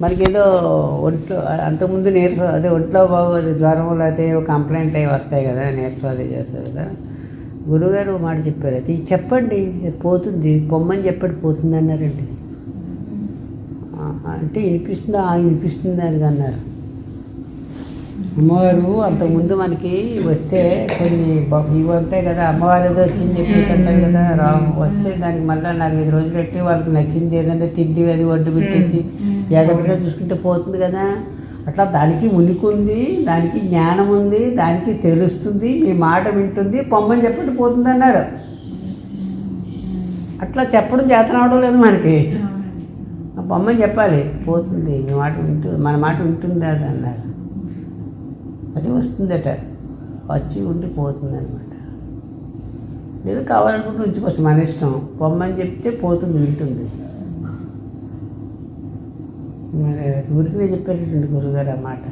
మనకేదో ఒంట్లో అంతకుముందు నీరసం అదే ఒంట్లో బాగోదు జ్వరంలో అయితే కంప్లైంట్ అవి వస్తాయి కదా నీరసం అది చేస్తారు కదా. గురువుగారు మాట చెప్పారు అది చెప్పండి పోతుంది పొమ్మని చెప్పండి పోతుంది అన్నారండి. అంటే వినిపిస్తుందా? ఆ, వినిపిస్తుంది అని అన్నారు. అమ్మవారు అంతకుముందు మనకి వస్తే కొన్ని ఇవి ఉంటాయి కదా అమ్మవారు ఏదో వచ్చింది చెప్పేసి అంటారు కదా రా వస్తే దానికి మళ్ళీ నాలుగైదు రోజులు పెట్టి వాళ్ళకి నచ్చింది ఏదంటే తిండి అది వడ్డు పెట్టేసి జాగ్రత్తగా చూసుకుంటే పోతుంది కదా. అట్లా దానికి ఉనికి ఉంది దానికి జ్ఞానం ఉంది దానికి తెలుస్తుంది మీ మాట వింటుంది పొమ్మని చెప్పండి పోతుంది అన్నారు. అట్లా చెప్పడం చేత రావడం లేదు మనకి. ఆ బొమ్మని చెప్పాలి పోతుంది మీ మాట వింటుంది మన మాట వింటుంది అది అన్నారు. అది వస్తుందట. వచ్చి ఉండి పోతుంది అనమాట లేదు కావాలనుకుంటే ఉంచుకోవచ్చు మన ఇష్టం. పొమ్మని చెప్తే పోతుంది వింటుంది. మరి ఊరికినే చెప్పారండి గురుగారు ఆ మాట.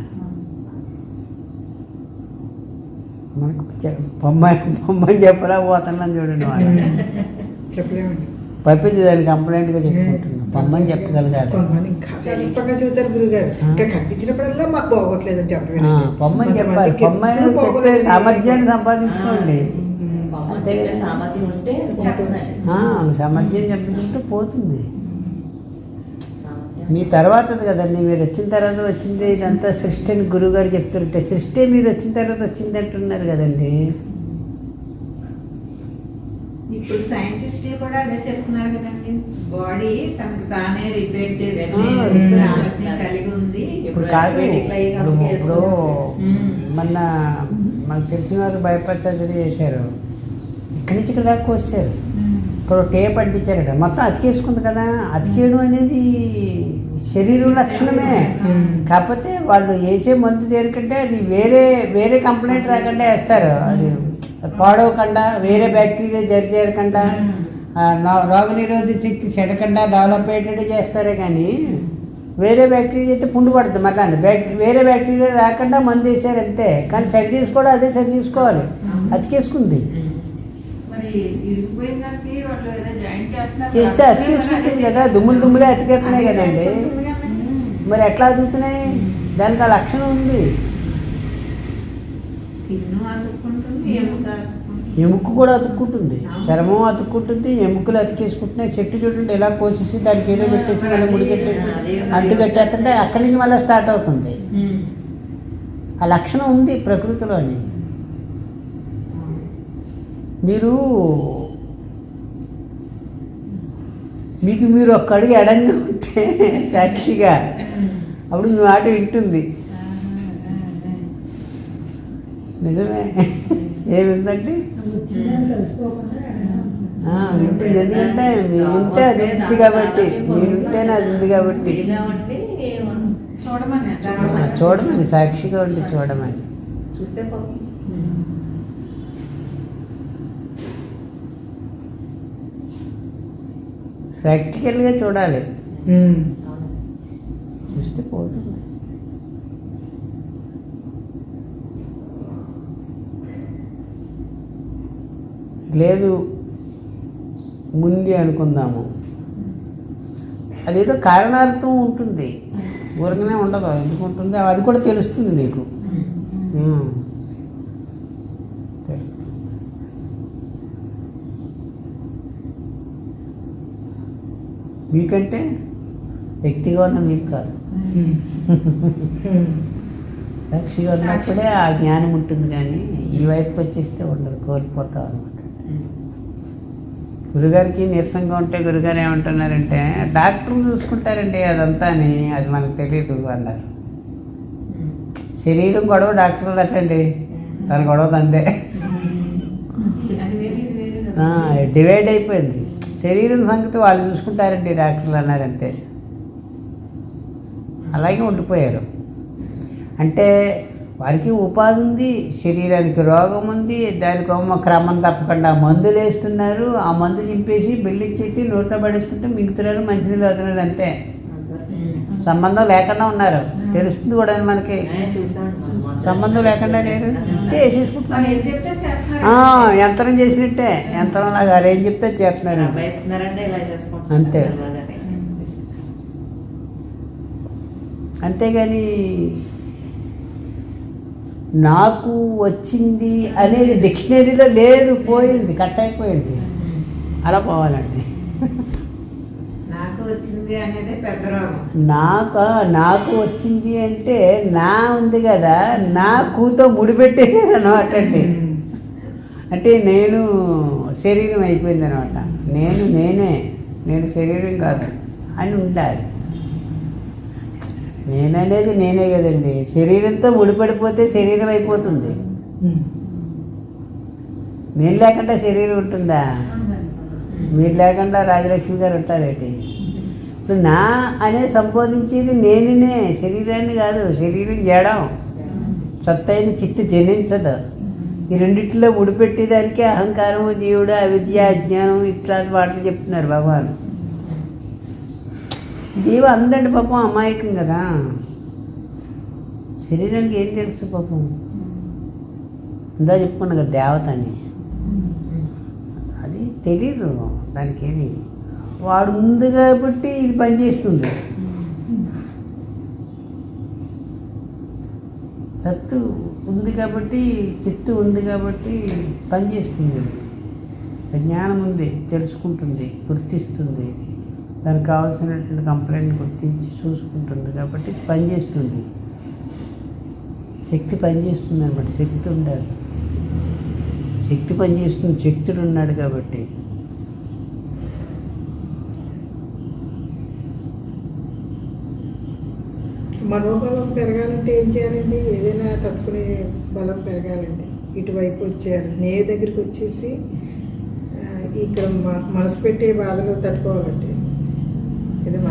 మనకు చె- పొమ్మని పొమ్మని చెప్పరా పోతున్నాను చూడండి మనం చెప్పలేమండి. పంపించి దాన్ని కంప్లైంట్గా చెప్పుకుంటున్నాం. పొమ్మని చెప్పగలగాలి. పొమ్మని చెప్పాలి. పొమ్మని చెప్పే సామర్థ్యాన్ని సంపాదించుకోండి. సామర్థ్యం చెప్పుకుంటే పోతుంది. మీ తర్వాత కదండి. మీరు వచ్చిన తర్వాత వచ్చింది ఇదంతా సృష్టి అని గురువుగారు చెప్తుంటే సృష్టి మీరు వచ్చిన తర్వాత వచ్చింది అంటున్నారు కదండి. ఇప్పుడు సైంటిస్ట్ కూడా అదే చెప్తున్నారు కదండి. బాడీ తనకు తానే రిపేర్ చేసుకుని కలిగి ఉంది. ఇప్పుడు కాదు ఇప్పుడు ఇప్పుడు. మొన్న మనకు తెలిసిన వారు భయపరచాలి చేశారు. ఇక్కడి నుంచి ఇక్కడ దాకా వచ్చారు. ఇక్కడ టేప్ అంటించారట. మొత్తం అతికేసుకుంది కదా. అతికేయడం అనేది శరీరం లక్షణమే. కాకపోతే వాళ్ళు వేసే మందు దేనికంటే అది వేరే వేరే కంప్లైంట్ రాకుండా వేస్తారు. అది పాడవకుండా వేరే బ్యాక్టీరియా జరి చేరకుండా ఆ, నా- రోగనిరోధక శక్తి చెడకుండా డెవలప్ అయ్యేటట్టు చేస్తారే కానీ వేరే బ్యాక్టీరియా అయితే పుండు పడుతుంది. మళ్ళీ బ్యాక్ వేరే బ్యాక్టీరియా రాకుండా మందు వేసారు అంతే. కానీ సరి చేసుకోవడం అదే సరి చేసుకోవాలి. అతికేసుకుంది. చేస్తే అతికేసుకుంటుంది కదా దుమ్ములు దుమ్ములే అతికేస్తున్నాయి కదండి. మరి ఎట్లా అతుకుతున్నాయి దానికి ఆ లక్షణం ఉంది స్కిన్ అతుక్కుంటుంది ఎముక అతుక్కుంటుంది. ఎముక కూడా అతుక్కుంటుంది. చర్మం అతుక్కుంటుంది ఎముకలు అతికేసుకుంటున్నాయి. చెట్టు చూడండి ఎలా కోసేసి దానికి ఏదో పెట్టేసి మళ్ళీ ముడి కట్టేసి అంటు కట్టేస్తుంటే అక్కడి నుంచి మళ్ళీ స్టార్ట్ అవుతుంది. ఆ లక్షణం ఉంది ప్రకృతిలోని. మీరు మీకు మీరు ఒక్క ఎడంగా ఉంటే సాక్షిగా. అప్పుడు మీ మాట వింటుంది. నిజమే. ఉంటుంది. ఎందుకంటే మీరుంటే అది ఉంటుంది కాబట్టి మీరుంటేనే అది ఉంది కాబట్టి. చూడమని సాక్షిగా ఉండి చూడమని. చూస్తే ప్రాక్టికల్గా చూడాలి. చూస్తే పోతుంది. లేదు ముందే అనుకుందాము. అదేదో కారణార్థం ఉంటుంది. ఊరకనే ఉండదు. ఎందుకు ఉంటుంది? అది కూడా తెలుస్తుంది మీకు. తెలుస్తుంది. మీకంటే వ్యక్తిగా ఉన్న మీకు కాదు. సాక్షిగా ఉన్నప్పుడే ఆ జ్ఞానం ఉంటుంది కానీ ఈ వైపుకి వచ్చేస్తే ఉండదు కోల్పోతాం అనమాట గురుగారికి నీరసంగా ఉంటే గురుగారు ఏమంటున్నారంటే డాక్టర్లు చూసుకుంటారండి అదంతా అని అది మనకు తెలియదు అన్నారు. శరీరం గొడవ డాక్టర్లు తట్టండి దాని గొడవ అంతే డివైడ్ అయిపోయింది. శరీరం సంగతి వాళ్ళు చూసుకుంటారండి డాక్టర్లు అన్నారు అంతే. అలాగే ఉండిపోయారు. అంటే వారికి ఉపాధి ఉంది శరీరానికి రోగం ఉంది దానికి ఏమో క్రమం తప్పకుండా మందులు వేస్తున్నారు. ఆ మందు చింపేసి బిల్లిచ్చేసి నోట్లో పడేసుకుంటే మింగుతున్నారు మంచినీళ్ళు అవుతున్నారు అంతే. సంబంధం లేకుండా ఉన్నారు. తెలుస్తుంది కూడా మనకి. సంబంధం లేకుండా లేరు. ఏం ఆ, యంత్రం చేసినట్టే. యంత్రం లాగా అరేం చెప్తే చేస్తున్నారు. అంతే. అంతేగాని నాకు వచ్చింది అనేది డిక్షనరీలో లేదు పోయింది కట్ అయిపోయింది. అలా పోవాలండి. నాకు వచ్చింది అనేది పెద్ద రోగం. నాకు నాకు వచ్చింది అంటే నా ఉంది కదా నా కూతో ముడిపెట్టేసారు అనమాట అండి అంటే నేను శరీరం అయిపోయింది అనమాట నేను నేనే నేను శరీరం కాదు అని ఉండాలి. నేననేది నేనే కదండి. శరీరంతో ముడిపడిపోతే శరీరం అయిపోతుంది. నేను లేకుండా శరీరం ఉంటుందా? మీరు లేకుండా రాజలక్ష్మి గారు ఉంటారేంటి? ఇప్పుడు నా అనే సంబోధించేది నేనునే. శరీరాన్ని కాదు శరీరం జడం. సత్తైన చిత్త జనించదు. ఈ రెండిట్లో ముడిపెట్టేదానికి అహంకారము జీవుడు అవిద్య అజ్ఞానం ఇట్లాంటి మాటలు చెప్తున్నారు భగవాన్ జీవ అందండి పాపం అమాయకం కదా. శరీరానికి ఏం తెలుసు పాపం? ఇందా చెప్పుకున్నా కదా దేవత అని. అది తెలీదు దానికేమి. వాడు ఉంది కాబట్టి ఇది పనిచేస్తుంది సత్తు ఉంది కాబట్టి చిత్తు ఉంది కాబట్టి పనిచేస్తుంది జ్ఞానం ఉంది తెలుసుకుంటుంది గుర్తిస్తుంది. దానికి కావాల్సినటువంటి కంప్లైంట్ గుర్తించి చూసుకుంటుంది కాబట్టి పనిచేస్తుంది. శక్తి పనిచేస్తుంది అనమాట శక్తి ఉండాలి. శక్తి పనిచేస్తుంది. శక్తుడు ఉన్నాడు కాబట్టి. మనోబలం పెరగాలంటే ఏం చేయాలండి? ఏదైనా తట్టుకునే బలం పెరగాలండి. ఇటువైపు వచ్చారు నే దగ్గరికి వచ్చేసి ఇక్కడ మనసు పెట్టే బాధలు తట్టుకోవాలండి.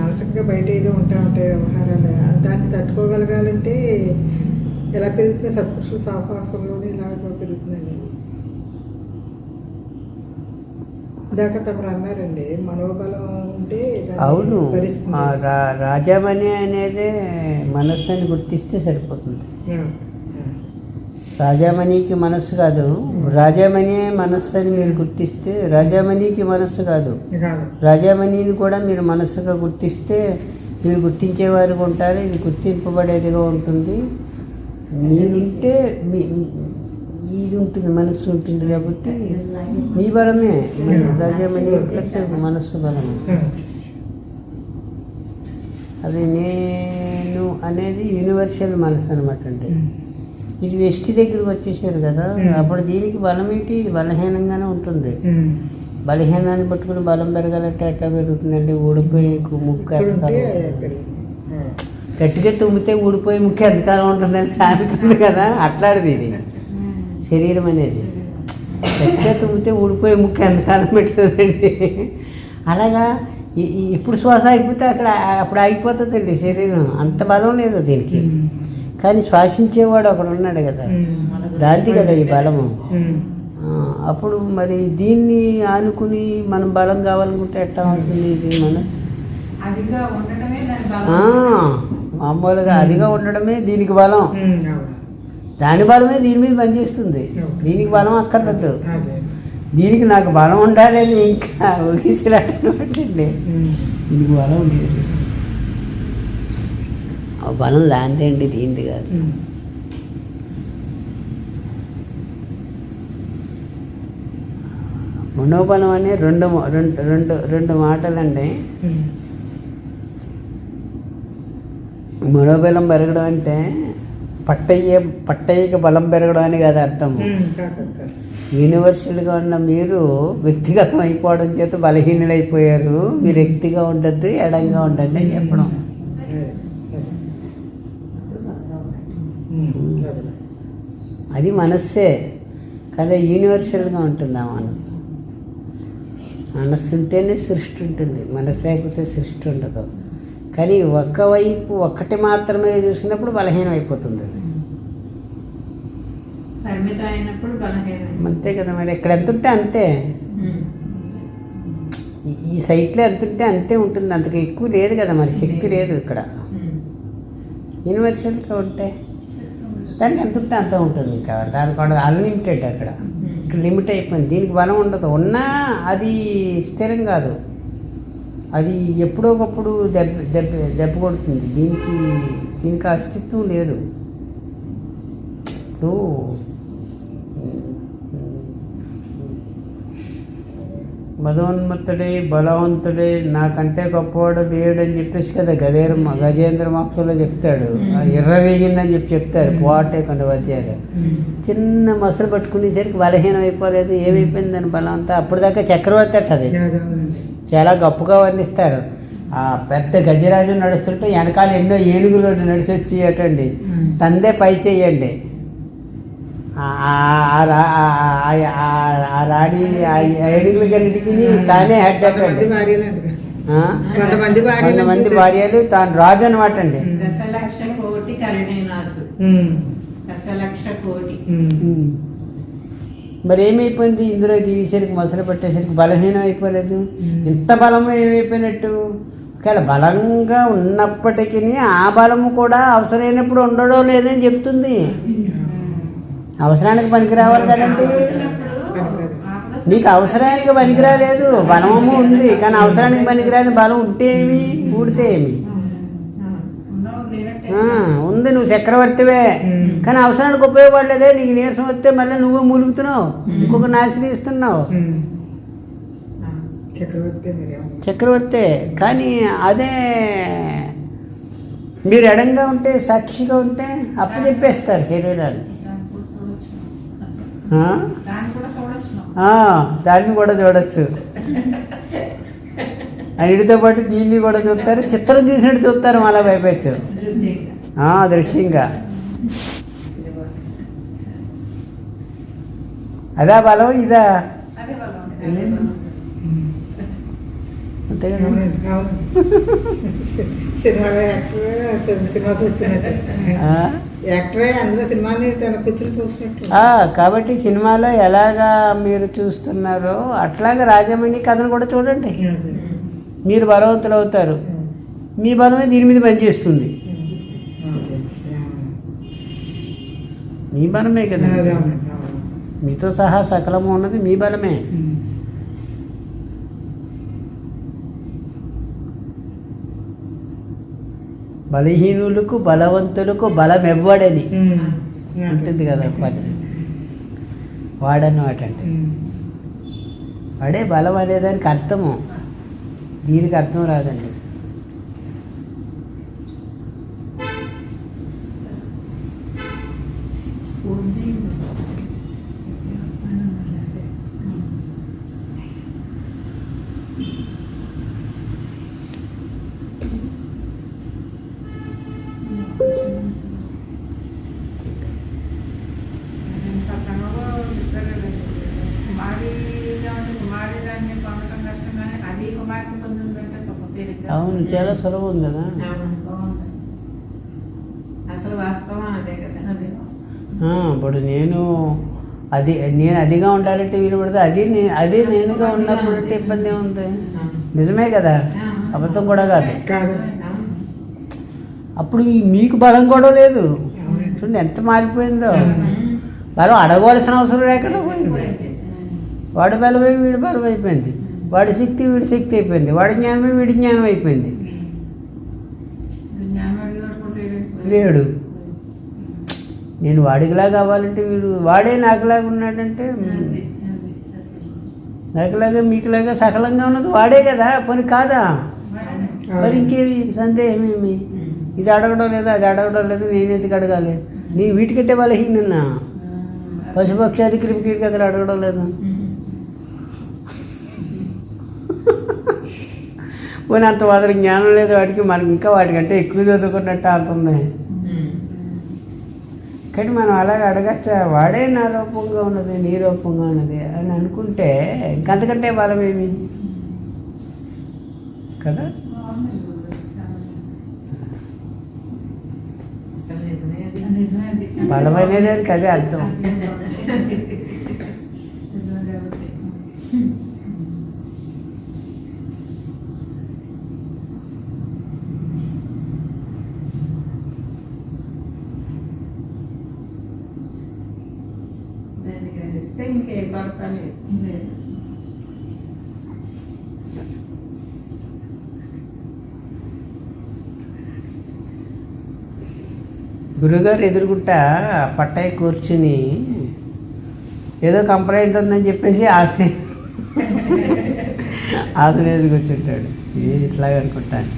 మానసికంగా బయట ఏదో ఉంటా ఉంటాయి వ్యవహారాలు. దాన్ని తట్టుకోగలగాలంటే ఎలా పెరుగుతుంది సత్పురుషుల సాహసంలోనే ఇలాగ పెరుగుతుందండి. ఇందాక తమరు అన్నారండి మనోబలం ఉంటే అవును రాజామణి అనేదే మనస్సు అని గుర్తిస్తే సరిపోతుంది. రాజామణికి మనస్సు కాదు. రాజామణి మనస్సు అని మీరు గుర్తిస్తే రాజామణికి మనస్సు కాదు. రాజామణిని కూడా మీరు మనస్సుగా గుర్తిస్తే మీరు గుర్తించేవారుగా ఉంటారు ఇది గుర్తింపబడేదిగా ఉంటుంది. మీరుంటే మీ ఇది ఉంటుంది మనస్సు ఉంటుంది కాబట్టి మీ బలమే. రాజామణి ప్లస్ మనస్సు బలము. ఆ. అది నేను అనేది యూనివర్సల్ మనసు అనమాట అండి ఇది వెష్టి దగ్గరికి వచ్చేసారు కదా. అప్పుడు దీనికి బలం ఏంటి ఇది బలహీనంగానే ఉంటుంది. బలహీనాన్ని పట్టుకుని బలం పెరగాలంటే ఎట్లా పెరుగుతుందండి ఊడిపోయి ముక్కు. గట్టిగా తుమ్మితే ఊడిపోయి ముక్కు ఎంతకాలం ఉంటుందని సామెత ఉంది కదా అట్లాంటిది ఇది శరీరం అనేది గట్టిగా తుమ్మితే ఊడిపోయి ముక్కు ఎంతకాలం పెడుతుందండి అలాగా ఎప్పుడు శ్వాస అయిపోతే అక్కడ అప్పుడు ఆగిపోతుందండి శరీరం అంత బలం లేదు దీనికి. కానీ శ్వాసించేవాడు ఒకడు ఉన్నాడు కదా. దాంతి కదా ఈ బలము. అప్పుడు మరి దీన్ని ఆనుకుని మనం బలం కావాలనుకుంటే ఎట్లా అవుతుంది ఇది మనసు? మామూలుగా అదిగా ఉండడమే దీనికి బలం. దాని బలమే దీని మీద పనిచేస్తుంది. దీనికి బలం అక్కర్లేదు. దీనికి నాకు బలం ఉండాలని ఇంకా ఊహించినట్టండి ఉమ్. దీనికి బలం లేదు. బలం దాందే అండి దీనిది కాదు. మనోబలం అనే రెండు రెండు రెండు రెండు మాటలండి. మనోబలం పెరగడం అంటే పట్టయ్యే పట్టయ్యకి బలం పెరగడం అని కాదు అర్థం. యూనివర్సల్గా ఉన్న మీరు వ్యక్తిగతం అయిపోవడం చేత బలహీనులైపోయారు మీరు వ్యక్తిగా ఉండద్దు ఎడంగా ఉండండి అని చెప్పడం అదే. అదే. ఉమ్. అదే. అది మనస్సే. కదా యూనివర్సల్గా ఉంటుంది ఆ మనస్సు? మనస్సు ఉంటేనే సృష్టి ఉంటుంది మనసు లేకపోతే సృష్టి ఉండదు. కానీ ఒక్కవైపు ఒక్కటి మాత్రమే చూసినప్పుడు బలహీనం అయిపోతుంది అది. అంతే కదా మరి. ఎక్కడ ఎంత ఉంటే అంతే. ఈ- ఈ సైట్లో ఎంత ఉంటే అంతే ఉంటుంది. అంతకు ఎక్కువ లేదు కదా మరి. శక్తి లేదు. ఇక్కడ. యూనివర్సల్గా ఉంటే. దానికి ఎంత ఉంటే అంత ఉంటుంది ఇంకా. దానికి కూడా అన్లిమిటెడ్ అక్కడ. ఇక్కడ లిమిట్ అయిపోయింది. దీనికి బలం ఉండదు. ఉన్నా అది స్థిరం కాదు. అది ఎప్పుడో ఒకప్పుడు దెబ్బ దెబ్బ దెబ్బ కొడుతుంది. దీనికి దీనికి అస్తిత్వం లేదు. ఇప్పుడు మదోన్మత్తుడే బలవంతుడే నాకంటే గొప్పవాడు లేడు అని చెప్పేసి కదా గజేంద్ర గజేంద్ర మోక్షంలో చెప్తాడు. ఆ ఎర్రవేగిందని చెప్పి చెప్తారు పోటే కొంత వద్యాలు చిన్న మసలు పట్టుకునేసరికి బలహీనం అయిపోలేదు. ఏమైపోయింది దాని బలం అంతా? అప్పుడు దాకా చక్రవర్తి అట్ట అది. చాలా గొప్పగా వర్ణిస్తారు. ఆ పెద్ద గజరాజు నడుస్తుంటే వెనకాల ఎన్నో ఏనుగులు నడిచి వచ్చి అటండి తందే పై చెయ్యండి ఆ- ఆ- ఆ రా- ఆ- ఆ- ఆ- ఆ రాణి ఆ ఏనుగులకన్నిటికీ తానే హెడ్ ఆ? కొంతమంది భార్యలు తాను రాజు అనమాట అండి దశలక్ష కోటి దశలక్ష కోటి. మరి ఏమైపోయింది ఇందులో తీసేసరికి మొసలు పట్టేసరికి బలహీనం అయిపోలేదు. ఇంత బలము ఏమైపోయినట్టు ఒకవేళ బలంగా ఉన్నప్పటికీ ఆ బలము కూడా అవసరమైనప్పుడు ఉండడం లేదని చెప్తుంది అవసరానికి పనికి రావాలి కదండి. నీకు అవసరానికి పనికిరాలేదు బలము ఉంది కానీ అవసరానికి పనికిరాని బలం ఉంటే ఏమి? ఊడితే ఏమి? ఉంది నువ్వు చక్రవర్తివే. కానీ అవసరానికి ఉపయోగపడలేదే నీకు నీరసం వస్తే మళ్ళీ నువ్వు మూలుగుతున్నావు ఇంకొక నాశనం ఇస్తున్నావు. చక్రవర్తి కానీ అదే మీరు ఎడంగా ఉంటే సాక్షిగా ఉంటే అప్పు చెప్పేస్తారు శరీరాన్ని దాన్ని కూడా చూడొచ్చు ఆ? దాన్ని కూడా చూడొచ్చు. అన్నిటితో పాటు దీన్ని కూడా చూస్తారు. చిత్రం చూసినట్టు చూస్తారు మళ్ళీ భయపెచ్చు దృశ్యంగా ఆ, దృశ్యంగా. అదా బలం ఇదా? అంతే కదా యాక్టర్ సినిమా చూస్తున్నట్టు? యాక్టరే అందులో సినిమాని తన కూర్చుని చూసినట్టు ఆ, కాబట్టి సినిమాలో ఎలాగా మీరు చూస్తున్నారో అట్లాగే రాజమణి కథను కూడా చూడండి. మీరు బలవంతులు అవుతారు మీ బలమే దీని మీద పనిచేస్తుంది. మీ బలమే కదా. మీతో సహా సకలము ఉన్నది మీ బలమే బలహీనులకు బలవంతులకు బలం ఇవ్వడని ఉమ్. ఉంటుంది కదా పని. వాడన్నమాట అంటే. వాడే బలం అనేదానికి అర్థము. దీనికి అర్థం రాదండి సత్సంగంలో చెప్పారు కదండి. కుమారిగా ఉంటే కుమారి దాన్ని పొందడం కష్టం కానీ అది కుమార్తె పొందిందంటే సొంత తేలిగ్గా అవును చాలా సులభం కదా. అసలు వాస్తవం అదే ఇప్పుడు నేను అది నేను అదిగా ఉండాలంటే వీలు పడితే అది నే- అదే నేనుగా ఉన్నప్పుడు అంటే ఇబ్బంది ఏముంది? నిజమే కదా. అబద్ధం కూడా కాదు. కాదు. అప్పుడు ఈ- మీకు బలం కూడా లేదు. చూడండి ఎంత మారిపోయిందో. బలం అడగవలసిన అవసరం లేకుండా పోయింది. వాడి బలమై వీడి బలం అయిపోయింది. వాడి శక్తి వీడి శక్తి అయిపోయింది. వాడి జ్ఞానమే వీడి జ్ఞానం అయిపోయింది. లేడు. నేను వాడికిలా కావాలంటే వీడు వాడే నాకులాగా ఉన్నాడంటే నాకులాగా మీకులాగా సకలంగా ఉన్నది వాడే కదా పని కాదా? మరి ఇంకేమి సందేహం ఏమి? ఇది అడగడం లేదా అది అడగడం లేదు నేను ఎందుకు అడగాలి? నీ వీటికంటే బలహీన పశుపక్షాది క్రిమికీట్ కదా అడగడం లేదు. పోనీ అంత మాత్రం జ్ఞానం లేదు వాడికి మనకి ఇంకా వాటికంటే ఎక్కువ చదువుకున్నట్టు అంత ఉంది కానీ మనం అలాగ అడగచ్చా వాడే నా రూపంగా ఉన్నది నీ రూపంగా ఉన్నది అని అనుకుంటే ఇంకంతకంటే బలం ఏమి కదా బలమైనది దానికి అదే అర్థం నిజమే కాబట్టి. దాన్ని గ్రహిస్తే ఇంకే కొరత లేదు గురుగారు ఎదురుగుంటా పట్టాయి కూర్చుని ఏదో కంప్లైంట్ ఉందని చెప్పేసి ఆశ్రయ ఆశ్రయ ఎదుగుచ్చుంటాడు ఏ ఇట్లాగ అనుకుంటాను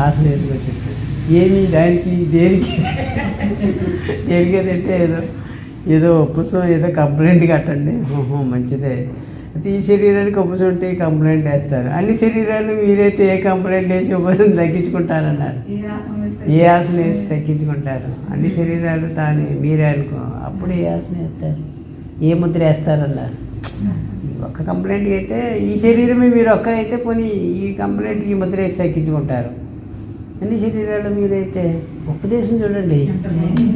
ఆశ్రయ ఎదుగుచ్చుంటాడు ఏమి దానికి దేనికి? దేనికి అంటే ఏదో. ఏదో ఒప్పుసం ఏదో కంప్లైంట్ కట్టండి. ఓహో మంచిదే. అయితే ఈ శరీరానికి ఒప్పుసం ఉంటే కంప్లైంట్ వేస్తారు. అన్ని శరీరాలు మీరైతే ఏ కంప్లైంట్ వేసి ఉపసం తగ్గించుకుంటారన్నారు? ఏ ఆసనం వేసి తగ్గించుకుంటారు? అన్ని శరీరాలు తానే మీరే అనుకో. అప్పుడు ఏ ఆసన వేస్తారు? ఏ ముద్ర వేస్తారన్నారు? ఒక్క కంప్లైంట్ అయితే ఈ శరీరమే మీరు ఒక్కరైతే పోనీ ఈ కంప్లైంట్ ఈ ముద్ర వేసి తగ్గించుకుంటారు. అన్ని శరీరాలు మీరైతే ఉపదేశం చూడండి.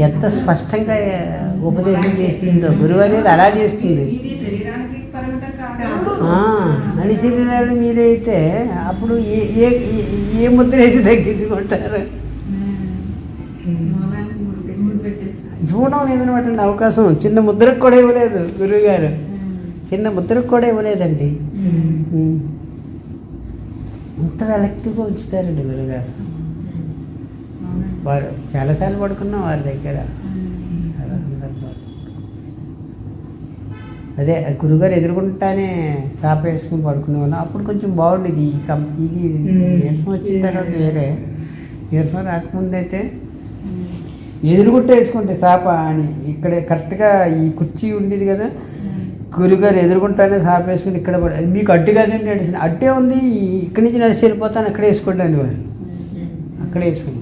ఎంత స్పష్టంగా ఉపదేశం చేస్తుందో. గురువు అనేది అలా చేస్తుంది. అన్ని శరీరాలు మీరైతే అప్పుడు ఏ ఏ ముద్ర వేసి తగ్గించుకుంటారు? ఇవ్వడం లేదనమాట అండి అవకాశం. చిన్న ముద్రకు కూడా ఇవ్వలేదు గురువుగారు చిన్న ముద్రకు కూడా ఇవ్వలేదండి. అంత ఎలక్టివ్గా ఉంచుతారండి అవునండి. వారు చాలాసార్లు పడుకున్నాం వారి దగ్గర. అదే గురుగారు ఎదుర్కొంటానే చాప వేసుకుని పడుకునేవాళ్ళం అప్పుడు కొంచెం బాగుండేది ఈ కం ఇది నీరసం వచ్చిన తర్వాత వేరే. నీరసం రాకముందైతే ఎదురుగుట్ట వేసుకుంటే చాప అని ఇక్కడ కరెక్ట్గా ఈ కుర్చీ ఉండేది కదా. గురుగారు ఎదుర్కొంటానే చాప వేసుకుని ఇక్కడ పడ- మీకు అడ్డు కాదండి నడిచిన అడ్డే ఉంది ఇక్కడి నుంచి నడిచి వెళ్ళిపోతాను అక్కడే వేసుకోండి అని వారు. అక్కడే వేసుకుని మరి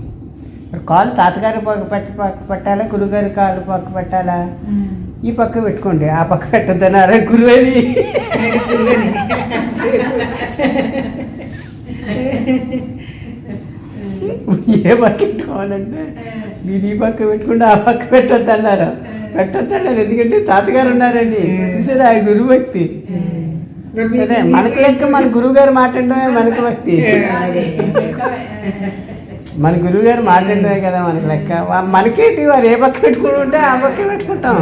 కాలు తాతగారి పక్క పెట్టి పక్క పెట్టాలా? గురుగారి కాలు పక్క పెట్టాలా? ఈ పక్క పెట్టుకోండి. ఆ పక్క పెట్టద్దన్నారా గురువని ఏ పక్క పెట్టుకోవాలంటే? మీరు ఈ పక్క పెట్టుకుంటే ఆ పక్క పెట్టొద్దన్నారు. పెట్టొద్దన్నారు. ఎందుకంటే తాతగారు ఉన్నారండి. చూసారా? ఆ గురువు వ్యక్తి. సరే మనకు లెక్క మన గురువు గారు మాట్లాడడమే మనకు భక్తి మన గురువు గారు మాట్లాడడమే కదా మనకి లెక్క. మనకేంటి వారు ఏ పక్క పెట్టుకుని ఉంటే ఆ పక్క పెట్టుకుంటాం.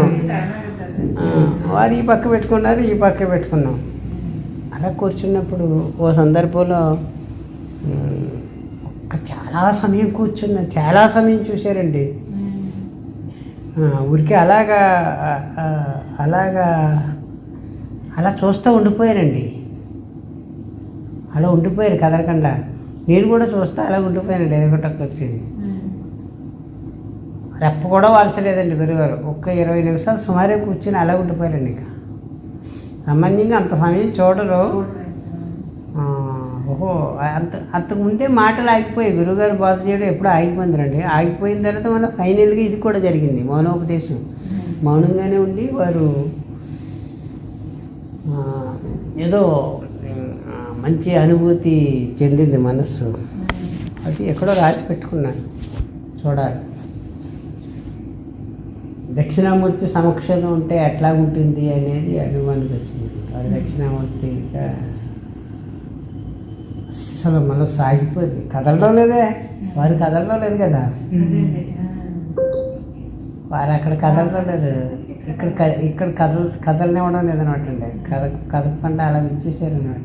వారు ఈ పక్క పెట్టుకున్నారు ఈ పక్క పెట్టుకున్నాం. అలా కూర్చున్నప్పుడు ఓ సందర్భంలో ఒక్క చాలా సమయం కూర్చున్నా చాలా సమయం చూశారండి. ఊరికి ఊరికే అలాగా అలాగా అలా చూస్తూ ఉండిపోయారండి. అలా ఉండిపోయారు కదలకుండా. నేను కూడా చూస్తా అలా ఉండిపోయానండి ఎదుగుటకు వచ్చింది రెప్ప కూడా వాల్చలేదండి గురుగారు. ఒక్క ఇరవై నిమిషాలు సుమారే కూర్చుని అలా ఉండిపోయారండి ఇక. సామాన్యంగా అంత సమయం చూడరు. ఓహో అంత అంతకుముందే మాటలు ఆగిపోయాయి. గురుగారు బాధ చేయడం ఎప్పుడు ఆగిపోయిందండి ఆగిపోయిన తర్వాత మళ్ళీ ఫైనల్గా ఇది కూడా జరిగింది మౌనోపదేశం. మౌనంగానే ఉండి వారు ఏదో మంచి అనుభూతి చెందింది మనస్సు. అది ఎక్కడో రాసి పెట్టుకున్నాను. చూడాలి. దక్షిణామూర్తి సమక్షంలో ఉంటే ఎట్లా ఉంటుంది అనేది అనుమానికి వచ్చింది. అది దక్షిణామూర్తి ఇంకా అస్సలు మనసు ఆగిపోయింది. కదలడం లేదే. వారు కదలడం లేదు కదా. వారు అక్కడ కదలడం లేదు. ఇక్కడ ఇక్కడ కదల కదలనివ్వడం లేదనమాట అండి. కద కదపకుండా అలా ఇచ్చేసారు అనమాట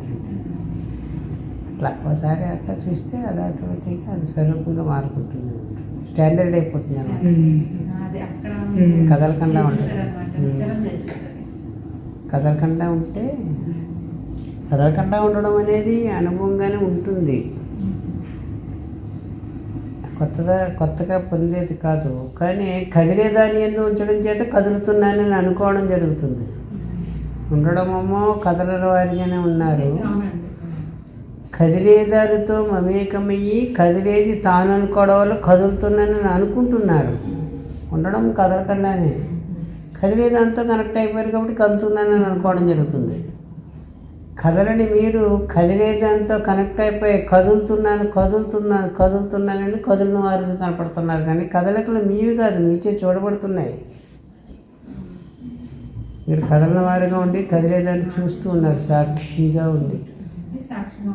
అట్లా. ఒకసారి అట్లా చూస్తే అది ఆటోమేటిక్గా అది స్వరూపంగా మారుకుంటుంది. స్టాండర్డ్ అయిపోతుంది అనమాట కదలకుండా ఉంటుంది. కదలకుండా ఉంటే కదలకుండా ఉండడం అనేది అనుభవంగానే ఉంటుంది. కొత్తగా కొత్తగా పొందేది కాదు. కానీ కదిలేదాని ఎందు ఉంచడం చేత కదులుతున్నానని అనుకోవడం జరుగుతుంది. ఉండడమేమో కదలని వారిగానే ఉన్నారు. కదిలేదారితో మమేకమయ్యి కదిలేది తాను అనుకోవడం వల్ల కదులుతున్నానని అనుకుంటున్నారు. ఉండడం కదలకుండానే. కదిలేదాంతో కనెక్ట్ అయిపోయారు కాబట్టి కదులుతున్నానని అనుకోవడం జరుగుతుంది. కదలని మీరు కదిలేదాంతో కనెక్ట్ అయిపోయి కదులుతున్నాను కదులుతున్నాను కదులుతున్నానని కదులిన వారికి కనపడుతున్నారు. కానీ కదలికలు మీవి కాదు మీచే చూడబడుతున్నాయి. మీరు కదలిన వారిగా ఉండి కదిలేదాన్ని చూస్తూ ఉన్నారు. సాక్షిగా ఉంది. సాక్షిగా